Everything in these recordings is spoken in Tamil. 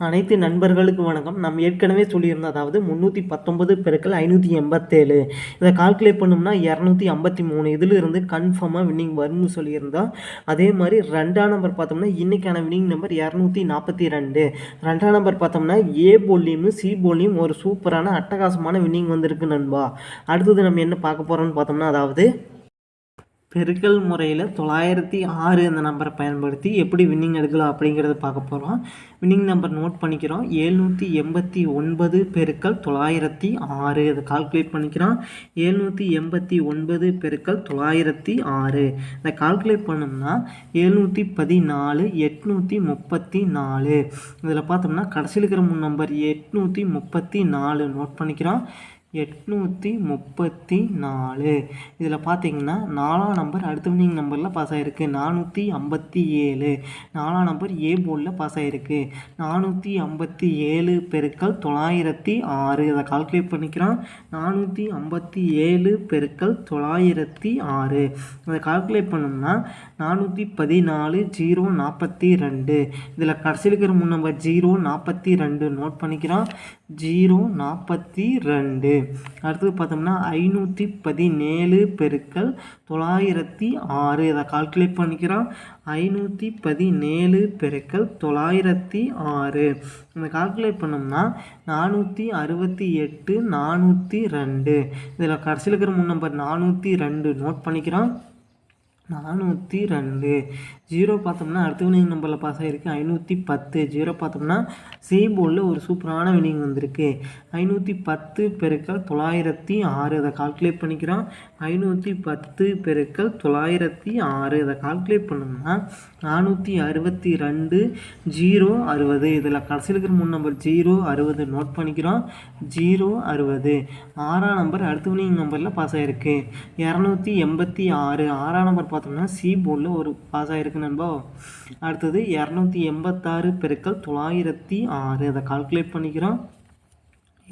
அனைத்து நண்பர்களுக்கு வணக்கம். நம்ம ஏற்கனவே சொல்லியிருந்தோம் அதாவது முந்நூற்றி பத்தொம்பது பெருக்கள் ஐநூற்றி எண்பத்தேழு. இதை கால்குலேட் பண்ணோம்னா இரநூத்தி ஐம்பத்தி மூணு இதிலிருந்து கன்ஃபார்மாக வின்னிங் வரும்னு சொல்லியிருந்தோம். அதே மாதிரி ரெண்டாம் நம்பர் பார்த்தோம்னா இன்றைக்கான வின்னிங் நம்பர் இரநூத்தி நாற்பத்தி ரெண்டு ரெண்டாம் நம்பர் பார்த்தோம்னா ஏ போலியும் சி போலியும் ஒரு சூப்பரான அட்டகாசமான வின்னிங் வந்திருக்கு நண்பா. அடுத்தது நம்ம என்ன பார்க்க போகிறோம்னு பார்த்தோம்னா அதாவது பெருக்கல் முறையில் தொள்ளாயிரத்தி ஆறு அந்த நம்பரை பயன்படுத்தி எப்படி வின்னிங் எடுக்கலாம் அப்படிங்கிறத பார்க்க போகிறோம் வின்னிங் நம்பர் நோட் பண்ணிக்கிறோம். ஏழ்நூற்றி எண்பத்தி ஒன்பது பெருக்கல் தொள்ளாயிரத்தி ஆறு. அதை கால்குலேட் பண்ணிக்கிறோம். ஏழ்நூற்றி எண்பத்தி ஒன்பது பெருக்கல் தொள்ளாயிரத்தி ஆறு. இதை கால்குலேட் பண்ணோம்னா ஏழ்நூற்றி பதினாலு எட்நூற்றி முப்பத்தி நாலு. இதில் பார்த்தோம்னா கடைசியில் இருக்கிற மூணு நம்பர் எட்நூற்றி முப்பத்தி நாலு நோட் பண்ணிக்கிறோம். எட்நூற்றி முப்பத்தி நாலு. இதில் பார்த்தீங்கன்னா நாலாம் நம்பர் அடுத்த வினிங் நம்பரில் பாஸ் ஆகிருக்கு நானூற்றி ஐம்பத்தி ஏழு. நாலாம் நம்பர் ஏ போர்டில் பாஸ் ஆகிருக்கு நானூற்றி ஐம்பத்தி ஏழு பெருக்கல் தொள்ளாயிரத்தி ஆறு. அதை கால்குலேட் பண்ணிக்கிறான். நானூற்றி ஐம்பத்தி ஏழு பெருக்கல் தொள்ளாயிரத்தி ஆறு. அதை கால்குலேட் பண்ணோம்னா நானூற்றி பதினாலு ஜீரோ நாற்பத்தி ரெண்டு. இதில் கடைசியில் இருக்கிற மூணு நம்பர் ஜீரோ நாற்பத்தி ரெண்டு நோட் பண்ணிக்கிறான். ஜீரோ நாற்பத்தி ரெண்டு. அடுத்தது பார்த்தோம்னா ஐநூற்றி பதினேழு பெருக்கல் தொள்ளாயிரத்தி ஆறு. இதை கால்குலேட் பண்ணிக்கிறோம். ஐநூற்றி பதினேழு பெருக்கல் தொள்ளாயிரத்தி ஆறு. இந்த கால்குலேட் பண்ணோம்னா நானூற்றி அறுபத்தி எட்டு நானூற்றி ரெண்டு. இதில் கடைசியில் இருக்கிற மூணு நம்பர் நானூற்றி ரெண்டு நோட் பண்ணிக்கிறோம். நானூற்றி ரெண்டு. ஜீரோ பார்த்தோம்னா அடுத்த வினிங் நம்பரில் பாஸ் ஆகிருக்கு ஐநூற்றி பத்து. ஜீரோ பார்த்தோம்னா சி போர்டில் ஒரு சூப்பரான வினிங் வந்திருக்கு. ஐநூற்றி பத்து பெருக்கள் தொள்ளாயிரத்தி ஆறு. அதை கால்குலேட் பண்ணிக்கிறோம். ஐநூற்றி பத்து பெருக்கள் தொள்ளாயிரத்தி ஆறு. இதை கால்குலேட் பண்ணோம்னா நானூற்றி அறுபத்தி ரெண்டு ஜீரோ அறுபது. இதில் கடைசியில் இருக்கிற மூணு நம்பர் ஜீரோ அறுபது நோட் பண்ணிக்கிறோம். ஜீரோ அறுபது. ஆறாம் நம்பர் அடுத்த வினிங் நம்பரில் பாஸ் ஆகிருக்கு இரநூத்தி எண்பத்தி ஆறு. ஆறாம் நம்பர் பார்த்தோம்னா சி போர்டில் ஒரு பாஸ் ஆகிருக்கு நண்பா. அடுத்தது இரநூத்தி எண்பத்தாறு பெருக்கள் தொள்ளாயிரத்தி ஆறு. அதை கால்குலேட் பண்ணிக்கிறோம்.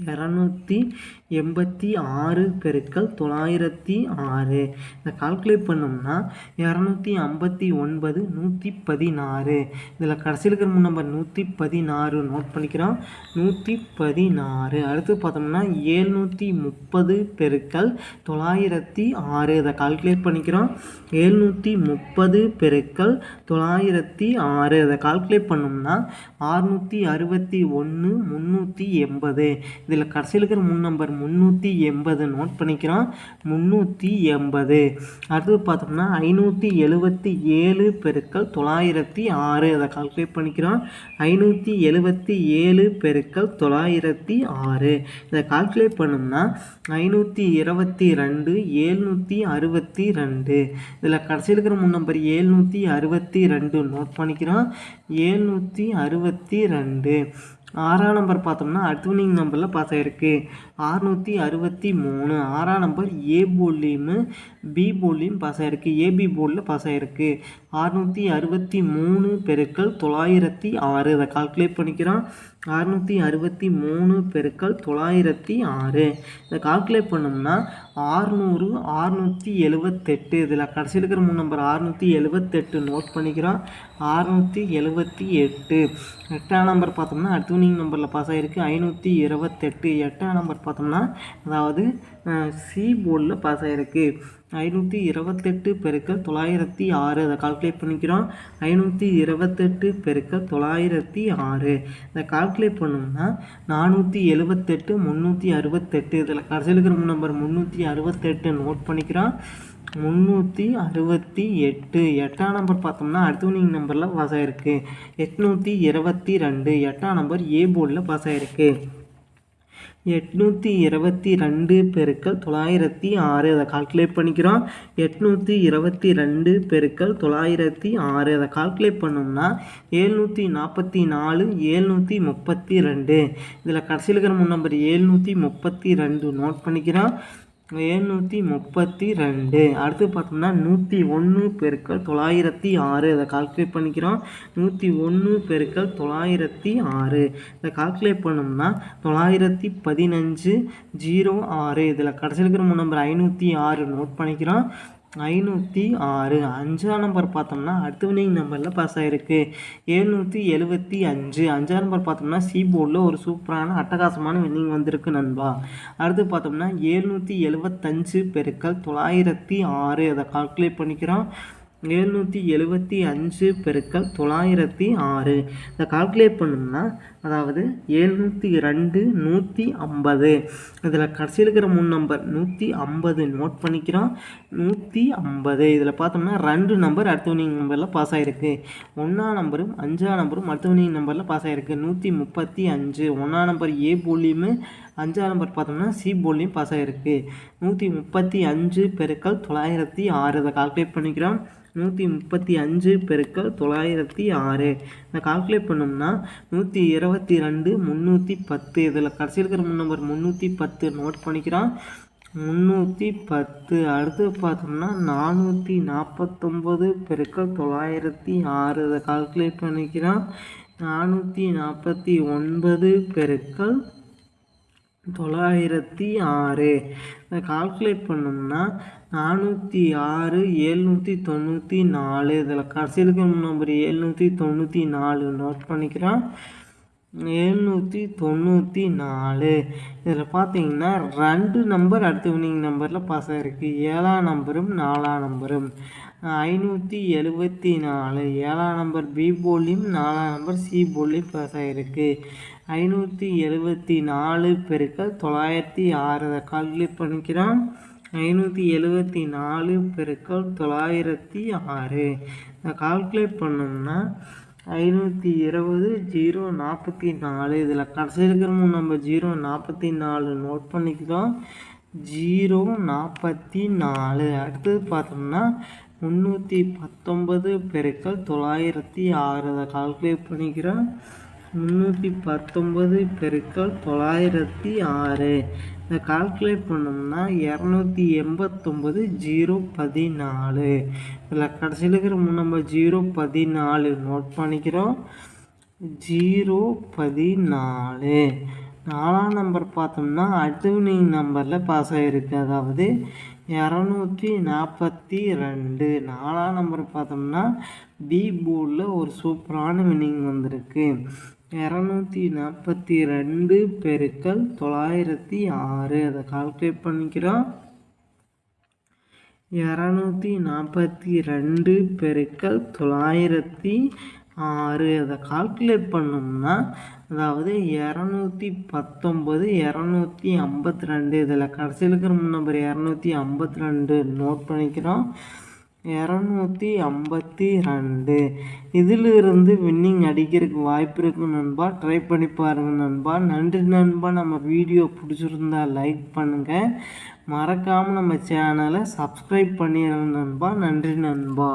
இரநூத்தி எண்பத்தி ஆறு பெருக்கல் தொள்ளாயிரத்தி ஆறு. இதை கால்குலேட் பண்ணோம்னா இரநூத்தி ஐம்பத்தி ஒன்பது நூற்றி பதினாறு. இதில் கடைசியில் இருக்கிற மூணு நம்பர் நூற்றி பதினாறு நோட் பண்ணிக்கிறோம். நூற்றி பதினாறு. அடுத்து பார்த்தோம்னா ஏழ்நூற்றி முப்பது பெருக்கல் தொள்ளாயிரத்தி ஆறு. இதை கால்குலேட் பண்ணிக்கிறோம். ஏழ்நூற்றி முப்பது பெருக்கல் தொள்ளாயிரத்தி ஆறு. இதை கால்குலேட் பண்ணோம்னா ஆறுநூற்றி அறுபத்தி ஒன்று முந்நூற்றி எண்பது. இதில் கடைசியில் இருக்கிற முன் நம்பர் முந்நூற்றி எண்பது நோட் பண்ணிக்கிறோம். முந்நூற்றி எண்பது. அடுத்தது பார்த்தோம்னா ஐநூற்றி எழுபத்தி ஏழு பெருக்கள் தொள்ளாயிரத்தி ஆறு. அதை கால்குலேட் பண்ணிக்கிறோம். ஐநூற்றி எழுபத்தி ஏழு பெருக்கள் தொள்ளாயிரத்தி ஆறு. இதை கால்குலேட் பண்ணோம்னா ஐநூற்றி இருபத்தி ரெண்டு ஏழ்நூற்றி அறுபத்தி ரெண்டு. இதில் கடைசியில் இருக்கிற முன் நம்பர் ஏழ்நூற்றி அறுபத்தி ரெண்டு நோட் பண்ணிக்கிறோம். ஏழ்நூற்றி அறுபத்தி ரெண்டு. ஆறாம் நம்பர் பார்த்தோம்னா அட்வினிங் நம்பரில் பாஸ் ஆகிருக்கு அறுநூற்றி அறுபத்தி மூணு. ஆறாம் நம்பர் ஏ போர்ட்லேயும் பி போர்ட்லேயும் பாஸ் ஆகிருக்கு ஏபி போர்டில் பாஸ் ஆகிருக்கு அறுநூற்றி அறுபத்தி மூணு பெருக்கள் தொள்ளாயிரத்தி ஆறு. அதை கால்குலேட் பண்ணிக்கிறோம். அறுநூற்றி அறுபத்தி மூணு பெருக்கள் தொள்ளாயிரத்தி ஆறு. இதை கால்குலேட் பண்ணோம்னா ஆறுநூறு ஆறுநூற்றி எழுபத்தெட்டு இதில் கடைசியில் இருக்கிற மூணு நம்பர் ஆறுநூற்றி எழுபத்தெட்டு நோட் பண்ணிக்கிறோம். ஆறுநூற்றி எழுபத்தி எட்டு. எட்டாம் நம்பர் பார்த்தோம்னா அட்வினிங் நம்பரில் பாஸ் ஆகிருக்கு ஐநூற்றி இருபத்தெட்டு. எட்டாம் நம்பர் பார்த்தோம்னா அதாவது சி போர்டில் பாஸ் ஆகிருக்கு ஐநூற்றி இருபத்தெட்டு பெருக்கள் தொள்ளாயிரத்தி ஆறு. அதை கால்குலேட் பண்ணிக்கிறோம். ஐநூற்றி இருபத்தெட்டு பெருக்கள் தொள்ளாயிரத்தி ஆறு. இதை கால்குலேட் பண்ணோம்னா நானூற்றி எழுபத்தெட்டு முந்நூற்றி அறுபத்தெட்டு. இதில் கடைசியில் இருக்கிற நம்பர் முந்நூற்றி அறுபத்தெட்டு நோட் பண்ணிக்கிறோம். முந்நூற்றி அறுபத்தி எட்டு. எட்டாம் நம்பர் பார்த்தோம்னா அடுத்த நம்பரில் பாஸ் ஆகிருக்கு எட்நூற்றி இருபத்தி ரெண்டு. எட்டாம் நம்பர் ஏ போர்டில் பாஸ் ஆகிருக்கு எட்நூற்றி இருபத்தி ரெண்டு பெருக்கள் தொள்ளாயிரத்தி ஆறு. அதை கால்குலேட் பண்ணிக்கிறோம். எட்நூற்றி இருபத்தி ரெண்டு பெருக்கள் தொள்ளாயிரத்தி ஆறு. அதை கால்குலேட் பண்ணோம்னா ஏழ்நூற்றி நாற்பத்தி நாலு ஏழ்நூற்றி முப்பத்தி ரெண்டு. இதில் கடைசியில் இருக்கிற முன் நம்பர் ஏழ்நூற்றி முப்பத்தி ரெண்டு நோட் பண்ணிக்கிறோம். எழுநூற்றி முப்பத்தி ரெண்டு. அடுத்து பார்த்தோம்னா நூற்றி ஒன்று பெருக்கள் தொள்ளாயிரத்தி ஆறு. அதை கால்குலேட் பண்ணிக்கிறோம். நூற்றி ஒன்று பெருக்கள் தொள்ளாயிரத்தி ஆறு. இதை கால்குலேட் பண்ணோம்னா தொள்ளாயிரத்தி பதினஞ்சு ஜீரோ ஆறு. இதில் கடைசியில் இருக்கிற நம்பர் ஐநூற்றி ஆறு நோட் பண்ணிக்கிறோம். ஐநூற்றி ஆறு. அஞ்சாம் நம்பர் பார்த்தோம்னா அடுத்த வினிங் நம்பரில் பாஸ் ஆகிருக்கு எழுநூற்றி எழுபத்தி அஞ்சு. அஞ்சாம் நம்பர் பார்த்தோம்னா சி போர்டில் ஒரு சூப்பரான அட்டகாசமான வின்னிங் வந்திருக்கு நண்பா. அடுத்து பார்த்தோம்னா எழுநூற்றி எழுபத்தஞ்சு பெருக்கள் தொள்ளாயிரத்தி ஆறு. அதை கால்குலேட் பண்ணிக்கிறோம். எழுநூற்றி எழுபத்தி அஞ்சு பெருக்கள் தொள்ளாயிரத்தி ஆறு. இதை கால்குலேட் பண்ணோம்னா அதாவது எழுநூற்றி ரெண்டு நூற்றி ஐம்பது. இதில் கடைசியில் இருக்கிற மூணு நம்பர் நூற்றி ஐம்பது நோட் பண்ணிக்கிறோம். நூற்றி ஐம்பது. இதில் பார்த்தோம்னா ரெண்டு நம்பர் அடுத்தவனிங் நம்பரில் பாஸ் ஆகிருக்கு ஒன்றாம் நம்பரும் அஞ்சாம் நம்பரும் அடுத்தவனிங் நம்பரில் பாஸ் ஆகிருக்கு நூற்றி முப்பத்தி அஞ்சு. ஒன்றாம் நம்பர் ஏ போலியுமே அஞ்சாவது நம்பர் பார்த்தோம்னா சி போல்லையும் பாஸ் ஆகிருக்கு நூற்றி முப்பத்தி அஞ்சு பெருக்கள் தொள்ளாயிரத்தி ஆறு. இதை கால்குலேட் பண்ணிக்கிறோம். நூற்றி முப்பத்தி அஞ்சு பெருக்கள் தொள்ளாயிரத்தி ஆறு. இதை கால்குலேட் பண்ணோம்னா நூற்றி இருபத்தி ரெண்டு முந்நூற்றி பத்து. இதில் கடைசி இருக்கிற முன் நம்பர் முந்நூற்றி பத்து நோட் பண்ணிக்கிறோம். முந்நூற்றி பத்து. அடுத்து பார்த்தோம்னா நானூற்றி நாற்பத்தொம்பது பெருக்கள் தொள்ளாயிரத்தி ஆறு. இதை கால்குலேட் பண்ணிக்கிறோம். நானூற்றி நாற்பத்தி ஒன்பது பெருக்கள் தொள்ளாயிரத்தி ஆறு. இதை கால்குலேட் பண்ணோம்னா நானூற்றி ஆறு எழுநூற்றி தொண்ணூற்றி நாலு. இதில் கடைசியில் இருக்க நம்பர் எழுநூற்றி தொண்ணூற்றி நாலு நோட் பண்ணிக்கிறோம். எழுநூற்றி தொண்ணூற்றி நாலு. இதில் பார்த்தீங்கன்னா ரெண்டு நம்பர் அடுத்த வினிங் நம்பரில் பாஸ் ஆகிருக்கு ஏழாம் நம்பரும் நாலாம் நம்பரும் ஐநூற்றி எழுபத்தி நாலு. ஏழாம் நம்பர் பி போலியும் நாலாம் நம்பர் சி போலியும் பாஸ் ஆகிருக்கு ஐநூற்றி எழுபத்தி நாலு பெருக்கள் தொள்ளாயிரத்தி ஆறு. அதை கால்குலேட் பண்ணிக்கிறோம். ஐநூற்றி எழுபத்தி நாலு பெருக்கள் தொள்ளாயிரத்தி ஆறு. இதை கால்குலேட் பண்ணோம்னா ஐநூற்றி இருபது ஜீரோ நாற்பத்தி நாலு. இதில் கடைசியில் இருக்கிற நம்ம ஜீரோ நாற்பத்தி நாலு நோட் பண்ணிக்கிறோம். ஜீரோ நாற்பத்தி நாலு. அடுத்தது பார்த்தோம்னா முந்நூற்றி பத்தொம்பது பெருக்கள் தொள்ளாயிரத்தி ஆறு. அதை கால்குலேட் பண்ணிக்கிறோம். முந்நூற்றி பத்தொம்பது பெருக்கள் தொள்ளாயிரத்தி ஆறு. இதை கால்குலேட் பண்ணோம்னா இரநூத்தி எண்பத்தொம்பது ஜீரோ பதினாலு. இதில் கடைசியில் இருக்கிற நம்ம ஜீரோ பதினாலு நோட் பண்ணிக்கிறோம். ஜீரோ பதினாலு. நாலாம் நம்பர் பார்த்தோம்னா அட்வினிங் நம்பரில் பாஸ் ஆகிருக்கு அதாவது இரநூத்தி நாற்பத்தி ரெண்டு. நாலாம் நம்பர் பார்த்தோம்னா பி போர்டில் ஒரு சூப்பரான வினிங் வந்திருக்கு. இரநூத்தி நாற்பத்தி ரெண்டு பெருக்கல் தொள்ளாயிரத்தி ஆறு. அதை கால்குலேட் பண்ணிக்கிறோம். இரநூத்தி நாற்பத்தி ரெண்டு பெருக்கல் தொள்ளாயிரத்தி ஆறு. அதை கால்குலேட் பண்ணோம்னா அதாவது இரநூத்தி பத்தொம்பது இரநூத்தி ஐம்பத்தி ரெண்டு. இதில் கடைசியில் இருக்கிற நம்பர் இரநூத்தி ஐம்பத்தி ரெண்டு நோட் பண்ணிக்கிறோம். இரநூத்தி ஐம்பத்தி ரெண்டு இதிலிருந்து வின்னிங் அடிக்கிறதுக்கு வாய்ப்பு இருக்குது நண்பா. ட்ரை பண்ணி பாருங்கள் நண்பா. நன்றி நண்பா. நம்ம வீடியோ பிடிச்சிருந்தா லைக் பண்ணுங்கள் மறக்காமல் நம்ம சேனலை சப்ஸ்கிரைப் பண்ணிடுங்க நண்பா. நன்றி நண்பா.